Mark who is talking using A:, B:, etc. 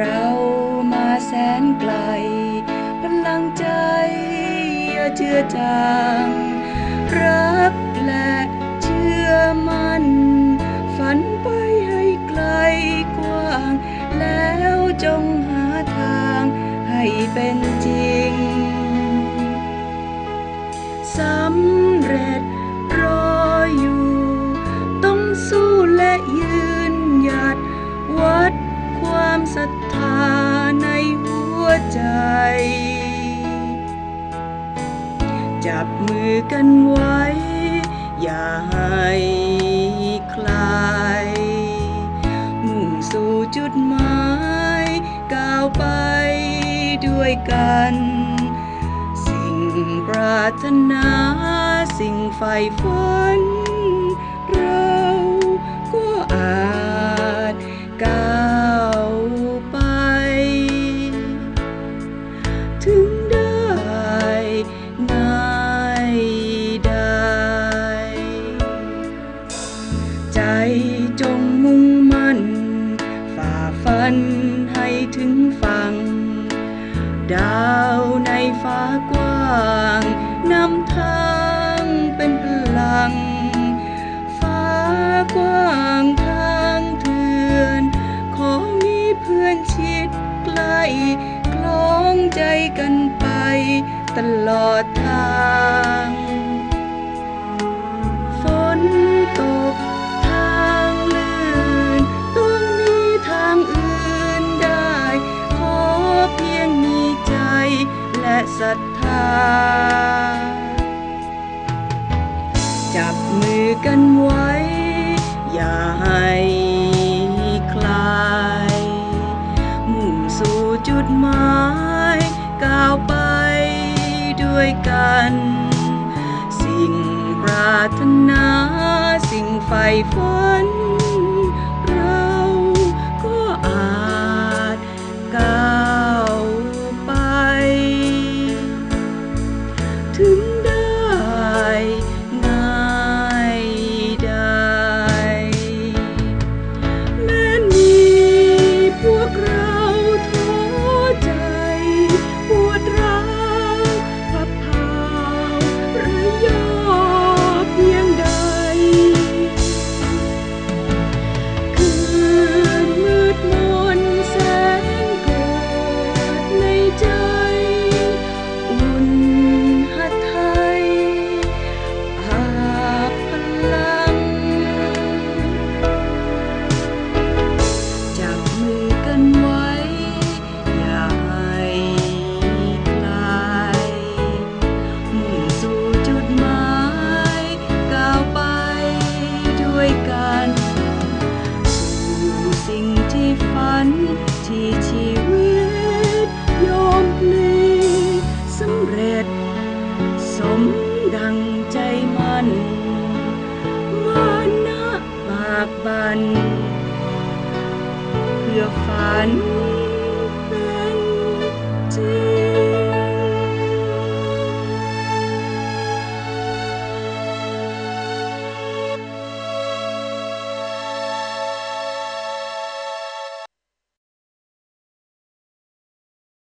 A: เรามาแสนไกลพลังใจอย่าเชื่อจางรับแหละเชื่อมัน่นฝันไปให้ไกลกว้าง แล้วจงหาทางให้เป็นจริง ซ้ำ ศรัทธาในหัวใจ จับมือกันไว้ อย่าให้คลาย มุ่งสู่จุดหมายก้าวไปด้วยกัน สิ่งปรารถนาสิ่งใฝ่ฝัน จจงมุ่งมั่น ฝ่าฟันให้ถึงฝั่ง ดาวในฟ้ากว้างนำทางเป็นพลัง ฟ้ากว้างทางเถื่อน ขอมีเพื่อนชิดใกล้คล้องใจกันไปตลอดทาง จับมือกันไว้ อย่าให้คลาย มุ่งสู่จุดหมาย ก้าวไปด้วยกัน สิ่งปรารถนา สิ่งใฝ่ฝัน น